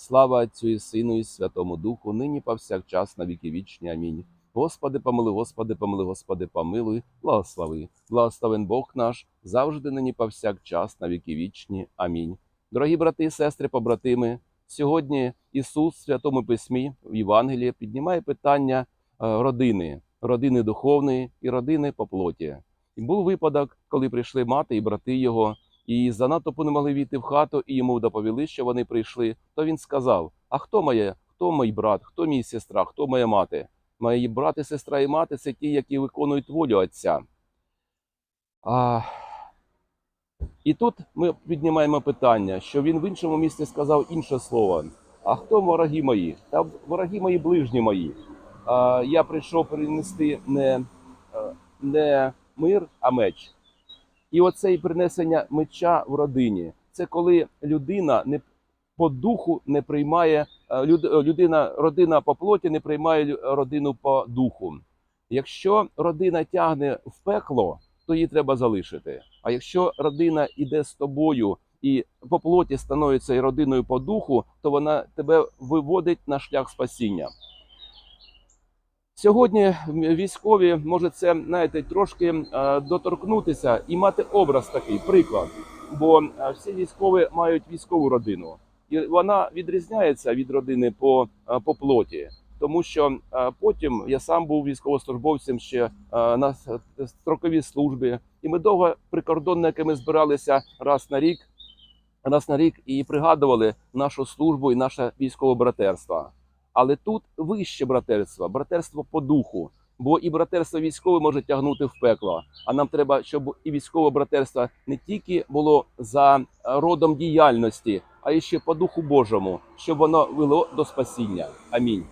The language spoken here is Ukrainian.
Слава Отцю і Сину, і Святому Духу, нині повсякчас на віки вічні. Амінь. Господи, помилуй, Господи, помилуй, Господи, помилуй, благослови. Благословен Бог наш, завжди нині повсякчас на віки вічні. Амінь. Дорогі брати і сестри, побратими, сьогодні Ісус в Святому Письмі в Євангелії піднімає питання е, родини, родини духовної і родини по плоті. І був випадок, коли прийшли мати і брати його, і занадто не могли війти в хату, і йому доповіли, що вони прийшли. То він сказав: А хто моє, хто мій брат, хто мій сестра, хто моя мати? Мої брати, сестра і мати це ті, які виконують волю Отця. А... І тут ми піднімаємо питання, що він в іншому місці сказав інше слово. А хто вороги мої? Та вороги мої ближні мої. А, я прийшов принести не, е, не мир, а меч. І оце і принесення меча в родині. Це коли людина не по духу не приймає е, е, людина, родина по плоті не приймає родину по духу. Якщо родина тягне в пекло, то її треба залишити. А якщо родина йде з тобою і по плоті становиться родиною по духу, то вона тебе виводить на шлях спасіння. Сьогодні військові може це знаєте, трошки е, доторкнутися і мати образ такий, приклад. Бо е, всі військові мають військову родину, і вона відрізняється від родини по, е, по плоті. Тому що потім я сам був військовослужбовцем ще на с- строковій службі, і ми довго прикордонниками збиралися раз на рік, раз на рік і пригадували нашу службу і наше військове братерство. Але тут вище братерство, братерство по духу. Бо і братерство військове може тягнути в пекло. А нам треба, щоб і військове братерство не тільки було за родом діяльності, а і ще по духу Божому, щоб воно вело до спасіння. Амінь.